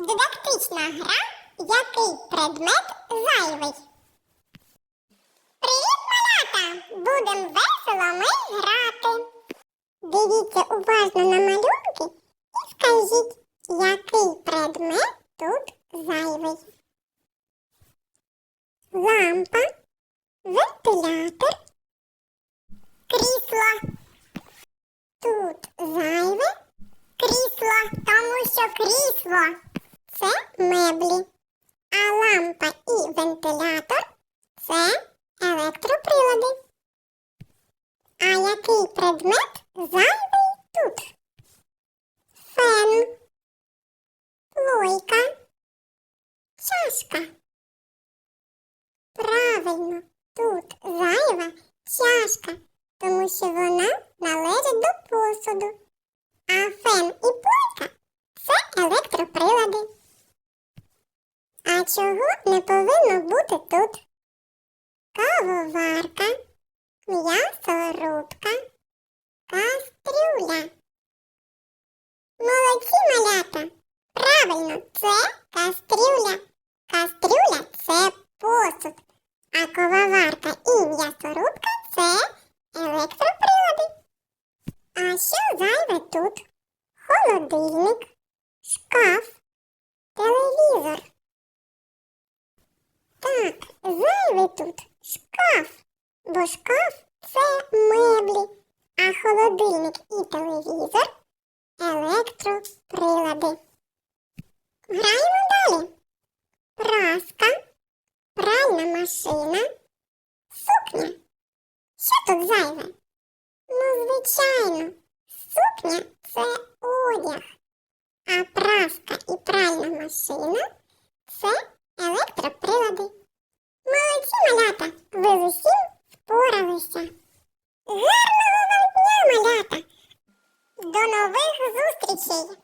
Дидактична гра Який предмет зайвий? Привіт, малята! Будем весело ми грати. Дивіться уважно на малюнки і скажіть, який предмет тут зайвий. Лампа, вентилятор, крісло. Тут зайве крісло, тому що крісло це меблі, а лампа і вентилятор це електроприлади. А який предмет зайвий тут? Фен, плойка, чашка. Правильно, тут зайва чашка, тому що вона належить до посуду. А фен і плойка це електроприлади. А чого не повинно бути тут? Кавоварка, м'ясорубка, кастрюля. Молодці малята! Правильно, це кастрюля. Кастрюля це посуд, а кововарка і м'ясорубка це електроприлади. А що зайве тут? Холодильник, шкаф, телевізор. Так, зайве тут шкаф, бо шкаф це меблі, а холодильник і телевізор електроприлади. Граємо далі. Праска, пральна машина, сукня. Що тут зайве? Ну, звичайно, сукня це одяг, а праска і пральна машина це електроприлади. Молодці малята, ви з усім впоралися. Гарного вам дня, малята! До нових зустрічей!